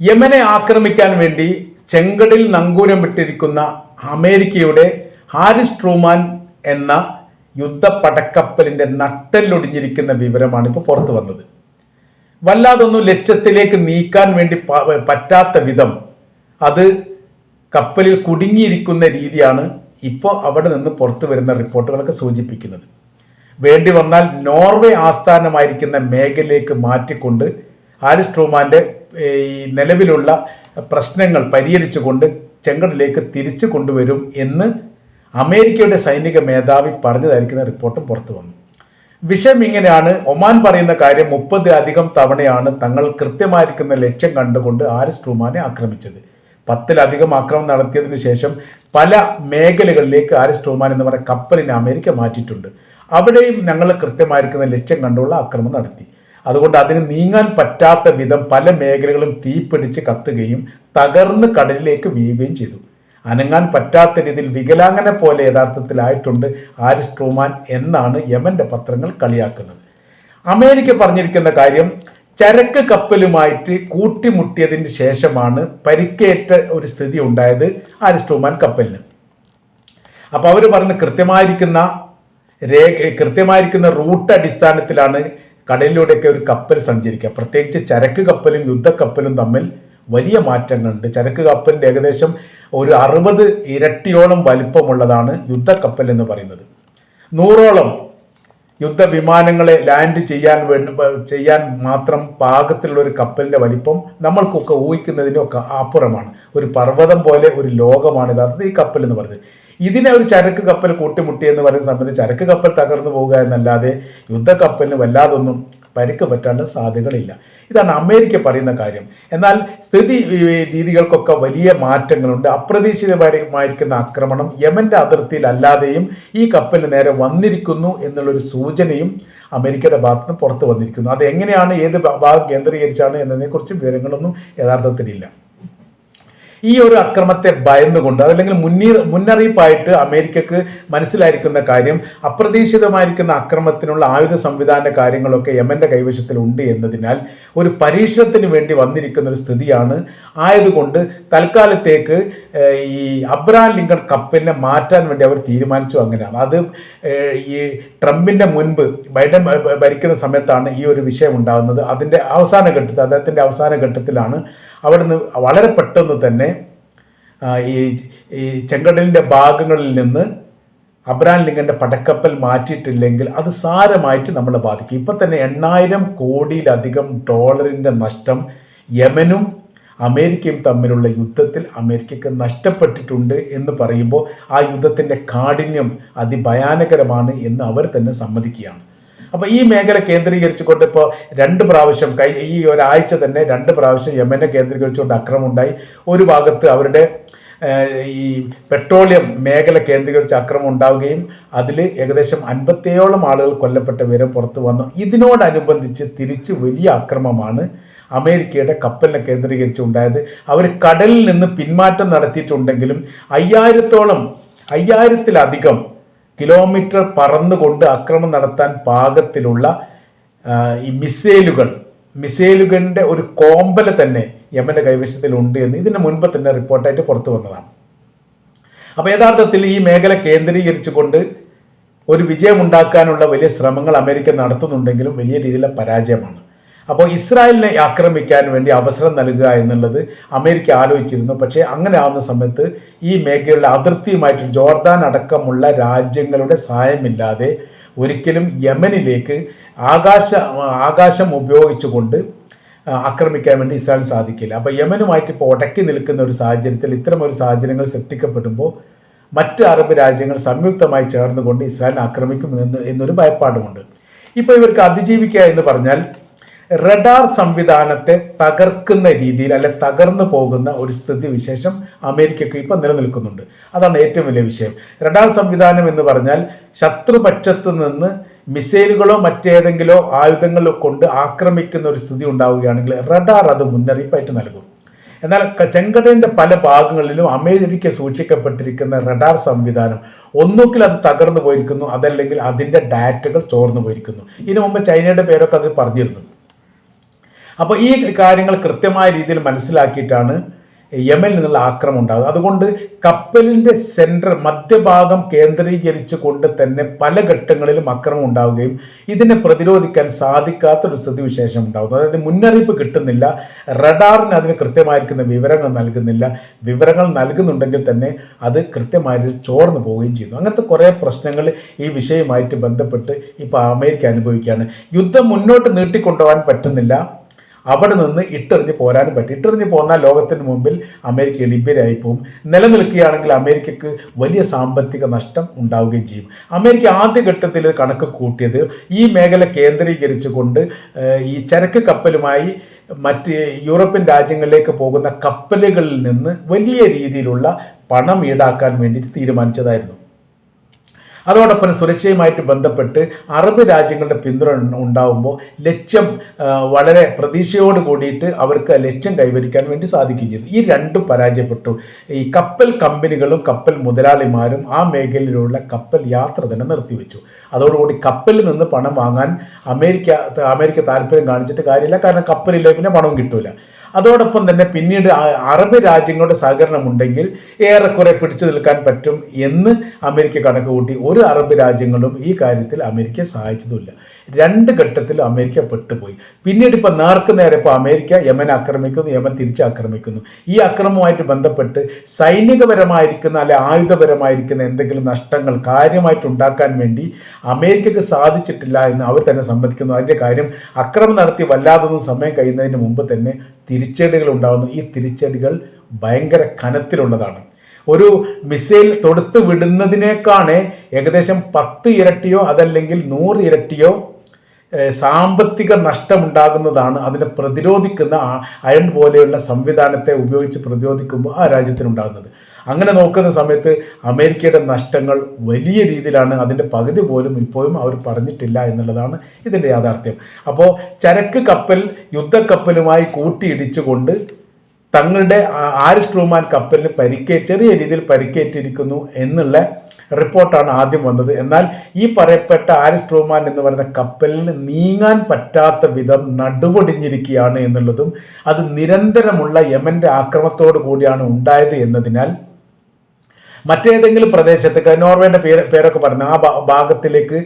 യമനെ ആക്രമിക്കാൻ വേണ്ടി ചെങ്കടിൽ നങ്കൂരം വിട്ടിരിക്കുന്ന അമേരിക്കയുടെ ഹാരിസ് ട്രൂമാൻ എന്ന യുദ്ധ പടക്കപ്പലിന്റെ നട്ടെല്ലൊടിഞ്ഞിരിക്കുന്ന വിവരമാണ് ഇപ്പോൾ പുറത്തു വന്നത്. വല്ലാതൊന്നും ലക്ഷ്യത്തിലേക്ക് നീക്കാൻ വേണ്ടി പറ്റാത്ത വിധം അത് കപ്പലിൽ കുടുങ്ങിയിരിക്കുന്ന രീതിയാണ് ഇപ്പോൾ അവിടെ നിന്ന് പുറത്തു വരുന്ന റിപ്പോർട്ടുകളൊക്കെ സൂചിപ്പിക്കുന്നത്. വേണ്ടി വന്നാൽ നോർവേ ആസ്ഥാനമായിരിക്കുന്ന മേഖലയിലേക്ക് മാറ്റിക്കൊണ്ട് ഹാരിസ് ട്രൂമാന്റെ ഏ, ഈ നിലവിലുള്ള പ്രശ്നങ്ങൾ പരിഹരിച്ചുകൊണ്ട് ചെങ്കടലിലേക്ക് തിരിച്ചു കൊണ്ടുവരും എന്ന് അമേരിക്കയുടെ സൈനിക മേധാവി പറഞ്ഞതായിരിക്കുന്ന റിപ്പോർട്ടും പുറത്തു വന്നു. വിഷയം ഇങ്ങനെയാണ്. ഒമാൻ പറയുന്ന കാര്യം മുപ്പത് അധികം തവണയാണ് തങ്ങൾ കൃത്യമായിരിക്കുന്ന ലക്ഷ്യം കണ്ടുകൊണ്ട് ആരിസ് ട്രൂമാനെ ആക്രമിച്ചത്. പത്തിലധികം ആക്രമണം നടത്തിയതിന് ശേഷം പല മേഖലകളിലേക്ക് ആരിസ് ട്രൂമാൻ എന്ന് പറയുന്ന കപ്പലിനെ അമേരിക്ക മാറ്റിയിട്ടുണ്ട്. അവിടെയും ഞങ്ങൾ കൃത്യമായിരിക്കുന്ന ലക്ഷ്യം കണ്ടുള്ള ആക്രമണം നടത്തി. അതുകൊണ്ട് അതിന് നീങ്ങാൻ പറ്റാത്ത വിധം പല മേഖലകളും തീപിടിച്ച് കത്തുകയും തകർന്ന് കടലിലേക്ക് വീഴുകയും ചെയ്തു. അനങ്ങാൻ പറ്റാത്ത രീതിയിൽ വികലാംഗനെ പോലെ യഥാർത്ഥത്തിലായിട്ടുണ്ട് ആരിസ് ട്രൂമാൻ എന്നാണ് യമന്റെ പത്രങ്ങൾ കളിയാക്കുന്നത്. അമേരിക്ക പറഞ്ഞിരിക്കുന്ന കാര്യം ചരക്ക് കപ്പലുമായിട്ട് കൂട്ടിമുട്ടിയതിന് ശേഷമാണ് പരിക്കേറ്റ ഒരു സ്ഥിതി ഉണ്ടായത് ആരിസ്റ്റോമാൻ കപ്പലിന്. അപ്പോൾ അവർ പറഞ്ഞ് കൃത്യമായിരിക്കുന്ന രേഖ കൃത്യമായിരിക്കുന്ന റൂട്ട് അടിസ്ഥാനത്തിലാണ് കടലിലൂടെയൊക്കെ ഒരു കപ്പൽ സഞ്ചരിക്കുക പ്രത്യേകിച്ച് ചരക്ക് കപ്പലും യുദ്ധക്കപ്പലും തമ്മിൽ വലിയ മാറ്റങ്ങളുണ്ട്. ചരക്ക് കപ്പലിന്റെ ഏകദേശം ഒരു അറുപത് ഇരട്ടിയോളം വലിപ്പമുള്ളതാണ് യുദ്ധക്കപ്പൽ എന്ന് പറയുന്നത്. നൂറോളം യുദ്ധവിമാനങ്ങളെ ലാൻഡ് ചെയ്യാൻ വേണ്ടി ചെയ്യാൻ മാത്രം പാകത്തിലുള്ള ഒരു കപ്പലിന്റെ വലിപ്പം നമ്മൾക്കൊക്കെ ഊഹിക്കുന്നതിനൊക്കെ അപ്പുറമാണ്. ഒരു പർവതം പോലെ ഒരു ലോകമാണ് യഥാർത്ഥത്തിൽ ഈ കപ്പൽ എന്ന് പറയുന്നത്. ഇതിനെ ഒരു ചരക്ക് കപ്പൽ കൂട്ടിമുട്ടി എന്ന് പറയുന്ന സമയത്ത് ചരക്ക് കപ്പൽ തകർന്നു പോവുക എന്നല്ലാതെ യുദ്ധക്കപ്പലിന് വല്ലാതൊന്നും പരിക്ക് പറ്റാനുള്ള സാധ്യതകളില്ല. ഇതാണ് അമേരിക്ക പറയുന്ന കാര്യം. എന്നാൽ സ്ഥിതി രീതികൾക്കൊക്കെ വലിയ മാറ്റങ്ങളുണ്ട്. അപ്രതീക്ഷിതമായിരിക്കുന്ന ആക്രമണം യമന്റെ അതിർത്തിയിൽ അല്ലാതെയും ഈ കപ്പലിന് നേരെ വന്നിരിക്കുന്നു എന്നുള്ളൊരു സൂചനയും അമേരിക്കയുടെ ഭാഗത്ത് നിന്ന് പുറത്തു വന്നിരിക്കുന്നു. അത് എങ്ങനെയാണ് ഏത് ഭാഗം കേന്ദ്രീകരിച്ചാണ് എന്നതിനെക്കുറിച്ച് വിവരങ്ങളൊന്നും യഥാർത്ഥത്തിലില്ല. ഈ ഒരു അക്രമത്തെ ഭയന്നുകൊണ്ട് അതല്ലെങ്കിൽ മുന്നീർ മുന്നറിയിപ്പായിട്ട് അമേരിക്കക്ക് മനസ്സിലായിരിക്കുന്ന കാര്യം അപ്രതീക്ഷിതമായിരിക്കുന്ന അക്രമത്തിനുള്ള ആയുധ സംവിധാന കാര്യങ്ങളൊക്കെ യമന്റെ കൈവശത്തിൽ ഉണ്ട് എന്നതിനാൽ ഒരു പരീക്ഷണത്തിന് വേണ്ടി വന്നിരിക്കുന്ന ഒരു സ്ഥിതിയാണ്. ആയതുകൊണ്ട് തൽക്കാലത്തേക്ക് ഈ അബ്രഹാം ലിങ്കൺ കപ്പിനെ മാറ്റാൻ വേണ്ടി അവർ തീരുമാനിച്ചു അങ്ങനെയാണ്. അത് ഈ ട്രംപിന്റെ മുൻപ് ബൈഡൻ ഭരിക്കുന്ന സമയത്താണ് ഈ ഒരു വിഷയം ഉണ്ടാകുന്നത്. അതിന്റെ അവസാന ഘട്ടത്തിൽ അദ്ദേഹത്തിന്റെ അവസാന ഘട്ടത്തിലാണ് അവിടുന്ന് വളരെ പെട്ടെന്ന് തന്നെ ഈ ഈ ചെങ്കടലിന്റെ ഭാഗങ്ങളിൽ നിന്ന് അബ്രഹാം ലിങ്കന്റെ പടക്കപ്പൽ മാറ്റിയിട്ടില്ലെങ്കിൽ അത് സാരമായിട്ട് നമ്മളെ ബാധിക്കും. ഇപ്പം തന്നെ എണ്ണായിരം കോടിയിലധികം ഡോളറിന്റെ നഷ്ടം യമനും അമേരിക്കയും തമ്മിലുള്ള യുദ്ധത്തിൽ അമേരിക്കക്ക് നഷ്ടപ്പെട്ടിട്ടുണ്ട് എന്ന് പറയുമ്പോൾ ആ യുദ്ധത്തിന്റെ കാഠിന്യം അതിഭയാനകരമാണ് എന്ന് അവർ തന്നെ സമ്മതിക്കുകയാണ്. അപ്പോൾ ഈ മേഖല കേന്ദ്രീകരിച്ചുകൊണ്ട് ഇപ്പോൾ രണ്ട് പ്രാവശ്യം കൈ ഈ ഒരാഴ്ച തന്നെ രണ്ട് പ്രാവശ്യം യമനെ കേന്ദ്രീകരിച്ചുകൊണ്ട് അക്രമം ഉണ്ടായി. ഒരു ഭാഗത്ത് അവരുടെ ഈ പെട്രോളിയം മേഖല കേന്ദ്രീകരിച്ച് അക്രമം ഉണ്ടാവുകയും അതിൽ ഏകദേശം അൻപത്തേഴോളം ആളുകൾ കൊല്ലപ്പെട്ട വിവരം പുറത്തു വന്നു. ഇതിനോടനുബന്ധിച്ച് തിരിച്ച് വലിയ അക്രമമാണ് അമേരിക്കയുടെ കപ്പലിനെ കേന്ദ്രീകരിച്ച് ഉണ്ടായത് അവർ കടലിൽ നിന്ന് പിന്മാറ്റം നടത്തിയിട്ടുണ്ടെങ്കിലും അയ്യായിരത്തോളം അയ്യായിരത്തിലധികം കിലോമീറ്റർ പറന്നുകൊണ്ട് അക്രമം നടത്താൻ പാകത്തിലുള്ള ഈ മിസൈലുകൾ മിസൈലുകളുടെ ഒരു കോമ്പല തന്നെ യമന്റെ കൈവശത്തിലുണ്ട് എന്ന് ഇതിന് മുൻപ് തന്നെ റിപ്പോർട്ടായിട്ട് പുറത്തു വന്നതാണ്. അപ്പോൾ യഥാർത്ഥത്തിൽ ഈ മേഖല കേന്ദ്രീകരിച്ചുകൊണ്ട് ഒരു വിജയമുണ്ടാക്കാനുള്ള വലിയ ശ്രമങ്ങൾ അമേരിക്ക നടത്തുന്നുണ്ടെങ്കിലും വലിയ രീതിയിലെ പരാജയമാണ്. അപ്പോൾ ഇസ്രായേലിനെ ആക്രമിക്കാൻ വേണ്ടി അവസരം നൽകുക എന്നുള്ളത് അമേരിക്ക ആലോചിച്ചിരുന്നു. പക്ഷേ അങ്ങനെ ആവുന്ന സമയത്ത് ഈ മേഖലയിലെ അതിർത്തിയുമായിട്ട് ജോർദാൻ അടക്കമുള്ള രാജ്യങ്ങളുടെ സഹായമില്ലാതെ ഒരിക്കലും യമനിലേക്ക് ആകാശ ആകാശം ഉപയോഗിച്ചുകൊണ്ട് ആക്രമിക്കാൻ വേണ്ടി ഇസ്രായേൽ സാധിക്കില്ല. അപ്പോൾ യമനുമായിട്ട് ഇപ്പോൾ ഉടക്കി നിൽക്കുന്ന ഒരു സാഹചര്യത്തിൽ ഇത്തരം ഒരു സാഹചര്യങ്ങൾ സൃഷ്ടിക്കപ്പെടുമ്പോൾ മറ്റ് അറബ് രാജ്യങ്ങൾ സംയുക്തമായി ചേർന്നുകൊണ്ട് ഇസ്രായേൽ ആക്രമിക്കും എന്ന് എന്നൊരു ഭയപ്പാടുമുണ്ട്. ഇപ്പോൾ ഇവർക്ക് അതിജീവിക്കുക എന്ന് പറഞ്ഞാൽ റഡാർ സംവിധാനത്തെ തകർക്കുന്ന രീതിയിൽ അല്ലെ തകർന്നു പോകുന്ന ഒരു സ്ഥിതി വിശേഷം അമേരിക്കയ്ക്ക് ഇപ്പം നിലനിൽക്കുന്നുണ്ട്. അതാണ് ഏറ്റവും വലിയ വിഷയം. റഡാർ സംവിധാനം എന്ന് പറഞ്ഞാൽ ശത്രുപക്ഷത്ത് നിന്ന് മിസൈലുകളോ മറ്റേതെങ്കിലോ ആയുധങ്ങളോ കൊണ്ട് ആക്രമിക്കുന്ന ഒരു സ്ഥിതി ഉണ്ടാവുകയാണെങ്കിൽ റഡാർ അത് മുന്നറിയിപ്പായിട്ട് നൽകും. എന്നാൽ ചെങ്കടലിന്റെ പല ഭാഗങ്ങളിലും അമേരിക്ക സൂക്ഷിക്കപ്പെട്ടിരിക്കുന്ന റഡാർ സംവിധാനം ഒന്നുകിൽ അത് തകർന്നു പോയിരിക്കുന്നു അതല്ലെങ്കിൽ അതിന്റെ ഡാറ്റകൾ ചോർന്നു പോയിരിക്കുന്നു. ഇതിനു മുമ്പ് ചൈനയുടെ പേരൊക്കെ അത് പറഞ്ഞിരുന്നു. അപ്പോൾ ഈ കാര്യങ്ങൾ കൃത്യമായ രീതിയിൽ മനസ്സിലാക്കിയിട്ടാണ് യമനിൽ നിന്നുള്ള ആക്രമണം ഉണ്ടാകുന്നത്. അതുകൊണ്ട് കപ്പലിന്റെ സെന്റർ മധ്യഭാഗം കേന്ദ്രീകരിച്ചു കൊണ്ട് തന്നെ പല ഘട്ടങ്ങളിലും അക്രമം ഉണ്ടാവുകയും ഇതിനെ പ്രതിരോധിക്കാൻ സാധിക്കാത്ത സാധിക്കാത്തൊരു സ്ഥിതിവിശേഷം ഉണ്ടാകുന്നു. അതായത് മുന്നറിയിപ്പ് കിട്ടുന്നില്ല റഡാറിന് അതിന് കൃത്യമായിരിക്കുന്ന വിവരങ്ങൾ നൽകുന്നില്ല. വിവരങ്ങൾ നൽകുന്നുണ്ടെങ്കിൽ തന്നെ അത് കൃത്യമായതിൽ ചോർന്നു പോവുകയും ചെയ്യുന്നു. അങ്ങനത്തെ കുറേ പ്രശ്നങ്ങൾ ഈ വിഷയവുമായിട്ട് ബന്ധപ്പെട്ട് ഇപ്പോൾ അമേരിക്ക അനുഭവിക്കുകയാണ്. യുദ്ധം മുന്നോട്ട് നീട്ടിക്കൊണ്ടുപോകാൻ പറ്റുന്നില്ല. അവിടെ നിന്ന് ഇട്ടെറിഞ്ഞ് പോരാനും പറ്റും. ഇട്ടെറിഞ്ഞ് പോന്നാൽ ലോകത്തിന് മുമ്പിൽ അമേരിക്ക ലഭ്യരായി പോകും. നിലനിൽക്കുകയാണെങ്കിൽ അമേരിക്കക്ക് വലിയ സാമ്പത്തിക നഷ്ടം ഉണ്ടാവുകയും ചെയ്യും. അമേരിക്ക ആദ്യഘട്ടത്തിൽ കണക്ക് കൂട്ടിയത് ഈ മേഖല കേന്ദ്രീകരിച്ചുകൊണ്ട് ഈ ചരക്ക് കപ്പലുമായി മറ്റ് യൂറോപ്യൻ രാജ്യങ്ങളിലേക്ക് പോകുന്ന കപ്പലുകളിൽ നിന്ന് വലിയ രീതിയിലുള്ള പണം ഈടാക്കാൻ വേണ്ടിയിട്ട് തീരുമാനിച്ചതായിരുന്നു. അതോടൊപ്പം സുരക്ഷയുമായിട്ട് ബന്ധപ്പെട്ട് അറബ് രാജ്യങ്ങളുടെ പിന്തുണ ഉണ്ടാവുമ്പോൾ ലക്ഷ്യം വളരെ പ്രതീക്ഷയോട് കൂടിയിട്ട് അവർക്ക് ലക്ഷ്യം കൈവരിക്കാൻ വേണ്ടി സാധിക്കുകയും ചെയ്തു. ഈ രണ്ടും പരാജയപ്പെട്ടു. ഈ കപ്പൽ കമ്പനികളും കപ്പൽ മുതലാളിമാരും ആ മേഖലയിലുള്ള കപ്പൽ യാത്ര തന്നെ നിർത്തിവെച്ചു. അതോടുകൂടി കപ്പലിൽ നിന്ന് പണം വാങ്ങാൻ അമേരിക്ക അമേരിക്ക താല്പര്യം കാണിച്ചിട്ട് കാര്യമില്ല. കാരണം കപ്പലില്ല പിന്നെ പണവും കിട്ടൂല. അതോടൊപ്പം തന്നെ പിന്നീട് അറബ് രാജ്യങ്ങളുടെ സഹകരണം ഉണ്ടെങ്കിൽ ഏറെക്കുറെ പിടിച്ചു നിൽക്കാൻ പറ്റും എന്ന് അമേരിക്ക കണക്ക് കൂട്ടി ഒരു അറബ് രാജ്യങ്ങളും ഈ കാര്യത്തിൽ അമേരിക്ക സഹായിച്ചതുമില്ല. രണ്ട് ഘട്ടത്തിൽ അമേരിക്ക പെട്ടുപോയി. പിന്നീട് ഇപ്പം നേർക്ക് നേരെ ഇപ്പോൾ അമേരിക്ക യമൻ ആക്രമിക്കുന്നു യമൻ തിരിച്ച് ആക്രമിക്കുന്നു ഈ അക്രമവുമായിട്ട് ബന്ധപ്പെട്ട് സൈനികപരമായിരിക്കുന്ന അല്ലെ ആയുധപരമായിരിക്കുന്ന എന്തെങ്കിലും നഷ്ടങ്ങൾ കാര്യമായിട്ട് ഉണ്ടാക്കാൻ വേണ്ടി അമേരിക്കക്ക് സാധിച്ചിട്ടില്ല എന്ന് അവർ തന്നെ സമ്മതിക്കുന്നു. അതിന്റെ കാര്യം അക്രമം നടത്തി വല്ലാതൊന്നും സമയം കഴിയുന്നതിന് മുമ്പ് തന്നെ തിരിച്ചടികൾ ഉണ്ടാകുന്നു ഈ തിരിച്ചടികൾ ഭയങ്കര കനത്തിലുള്ളതാണ്. ഒരു മിസൈൽ തൊടുത്ത് വിടുന്നതിനേക്കാണ് ഏകദേശം പത്ത് ഇരട്ടിയോ അതല്ലെങ്കിൽ നൂറ് ഇരട്ടിയോ സാമ്പത്തിക നഷ്ടമുണ്ടാകുന്നതാണ്. അതിനെ പ്രതിരോധിക്കുന്ന അയൺ പോലെയുള്ള സംവിധാനത്തെ ഉപയോഗിച്ച് പ്രതിരോധിക്കുമ്പോൾ ആ രാജ്യത്തിനുണ്ടാകുന്നത്. അങ്ങനെ നോക്കുന്ന സമയത്ത് അമേരിക്കയുടെ നഷ്ടങ്ങൾ വലിയ രീതിയിലാണ് അതിന്റെ പകുതി പോലും ഇപ്പോഴും അവർ പറഞ്ഞിട്ടില്ല എന്നുള്ളതാണ് ഇതിന്റെ യാഥാർത്ഥ്യം. അപ്പോൾ ചരക്ക് കപ്പൽ യുദ്ധക്കപ്പലുമായി കൂട്ടിയിടിച്ചുകൊണ്ട് തങ്ങളുടെ ആരിസ് ട്രൂമാൻ കപ്പലിന് പരിക്കേ ചെറിയ രീതിയിൽ പരിക്കേറ്റിരിക്കുന്നു എന്നുള്ള റിപ്പോർട്ടാണ് ആദ്യം വന്നത്. എന്നാൽ ഈ പറയപ്പെട്ട ആരിസ് ട്രൂമാൻ എന്ന് പറയുന്ന കപ്പലിന് നീങ്ങാൻ പറ്റാത്ത വിധം നടുപൊടിഞ്ഞിരിക്കുകയാണ് എന്നുള്ളതും അത് നിരന്തരമുള്ള യമന്റെ ആക്രമത്തോടു കൂടിയാണ് ഉണ്ടായത് എന്നതിനാൽ മറ്റേതെങ്കിലും പ്രദേശത്തേക്ക് നോർവേയുടെ പേര് പേരൊക്കെ പറഞ്ഞ ആ ഭാഗത്തിലേക്ക്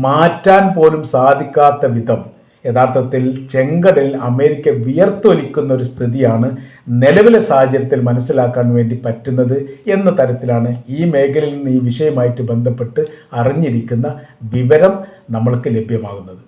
മാറ്റാൻ പോലും സാധിക്കാത്ത വിധം യഥാർത്ഥത്തിൽ ചെങ്കടലിൽ അമേരിക്ക വിയർത്തൊലിക്കുന്ന ഒരു സ്ഥിതിയാണ് നിലവിലെ സാഹചര്യത്തിൽ മനസ്സിലാക്കാൻ വേണ്ടി പറ്റുന്നത് എന്ന തരത്തിലാണ് ഈ മേഖലയിൽ നിന്ന് ഈ വിഷയമായിട്ട് ബന്ധപ്പെട്ട് അറിഞ്ഞിരിക്കുന്ന വിവരം നമ്മൾക്ക് ലഭ്യമാകുന്നത്.